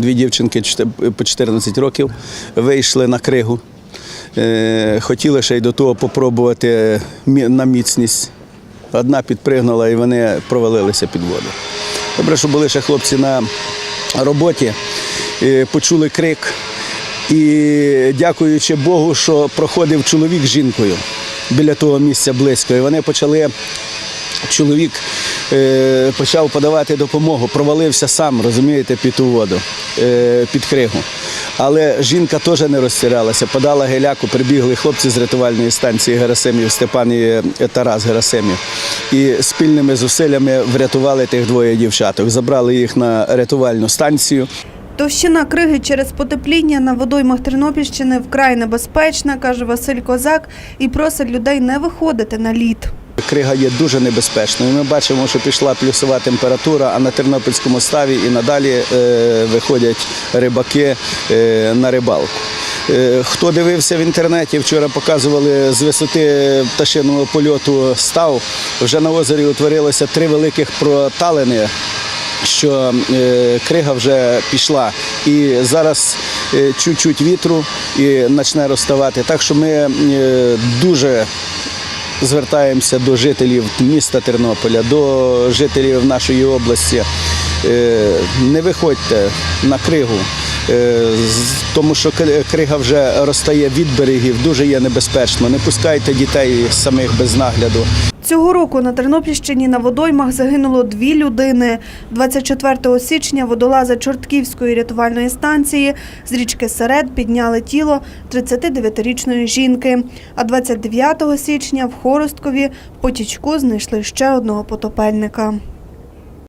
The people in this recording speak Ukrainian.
дві дівчинки по 14 років вийшли на кригу. Е, Хотіли ще й до того попробувати на міцність. Одна підпригнула і вони провалилися під воду. Добре, що були ще хлопці на роботі, е, почули крик. І дякуючи Богу, що проходив чоловік з жінкою біля того місця близько. І вони почали чоловік е, почав подавати допомогу, провалився сам, розумієте, під ту воду, е, під кригу. Але жінка теж не розтірялася, подала геляку, прибігли хлопці з рятувальної станції Герасимів, Степан і е, Тарас Герасимів. І спільними зусиллями врятували тих двоє дівчаток. Забрали їх на рятувальну станцію. Товщина криги через потепління на водоймах Тернопільщини вкрай небезпечна, каже Василь Козак, і просить людей не виходити на лід. Крига є дуже небезпечною. Ми бачимо, що пішла плюсова температура, а на Тернопільському ставі і надалі е, виходять рибаки е, на рибалку. Е, Хто дивився в інтернеті, вчора показували з висоти пташиного польоту став. Вже на озері утворилося три великих проталини що крига вже пішла. І зараз чуть-чуть вітру і почне розставати. Так що ми дуже звертаємося до жителів міста Тернополя, до жителів нашої області. Е, Не виходьте на кригу, тому що кри- крига вже розтає від берегів, дуже є небезпечно. Не пускайте дітей самих без нагляду. Цього року на Тернопільщині на водоймах загинуло дві людини. 24 січня водолази Чортківської рятувальної станції з річки Серед підняли тіло 39-річної жінки. А 29 січня в Хоросткові потічку знайшли ще одного потопельника.